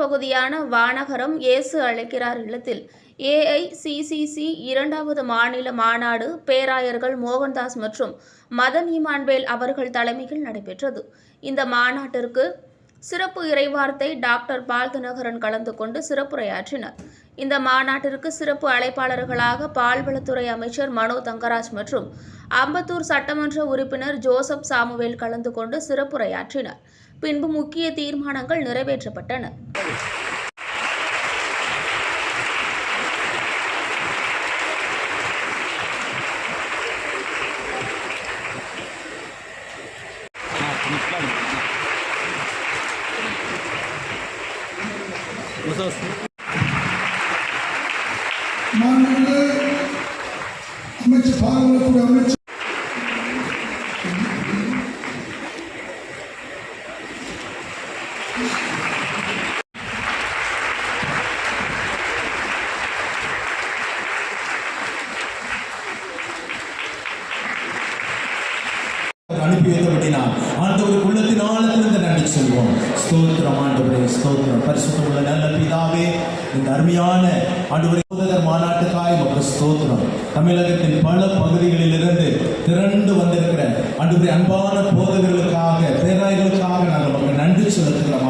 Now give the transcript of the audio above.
பகுதியான வானகரம் இயேசு அழைக்கிறார் இல்லத்தில். ஏஐசிசிசி இரண்டாவது மாநில மாநாடு பேராயர்கள் மோகன்தாஸ் மற்றும் மதன் இமான்வேல் அவர்கள் தலைமையில் நடைபெற்றது. இந்த மாநாட்டிற்கு சிறப்பு இறைவார்த்தை டாக்டர் பால் தினகரன் கலந்து கொண்டு சிறப்புரையாற்றினர். இந்த மாநாட்டிற்கு சிறப்பு அழைப்பாளர்களாக பால்வளத்துறை அமைச்சர் மனோ தங்கராஜ் மற்றும் அம்பத்தூர் சட்டமன்ற உறுப்பினர் ஜோசப் சாமுவேல் கலந்து கொண்டு சிறப்புரையாற்றினர். பின்பு முக்கிய தீர்மானங்கள் நிறைவேற்றப்பட்டன. மாண்புமிகு அமைச்சர் பாராளுமன்ற அமைச்சர் அனுப்பி வைத்தபடினால் ஆண்டவர் உள்ளத்தின் ஆழத்திலிருந்து நன்றி சொல்வோம். ஸ்தோத்திரம் ஆண்டவரே ஸ்தோத்திரம். பரிசுத்தமுள்ள நல்ல பிதாவே இந்த அருமையான ஆண்டவரை போதகர் மாநாட்டுக்காய் மற்றும் ஸ்தோத்திரம். தமிழகத்தின் பல பகுதிகளிலிருந்து திரண்டு வந்திருக்கிற ஆண்டவரே அன்பான போதகர்கள்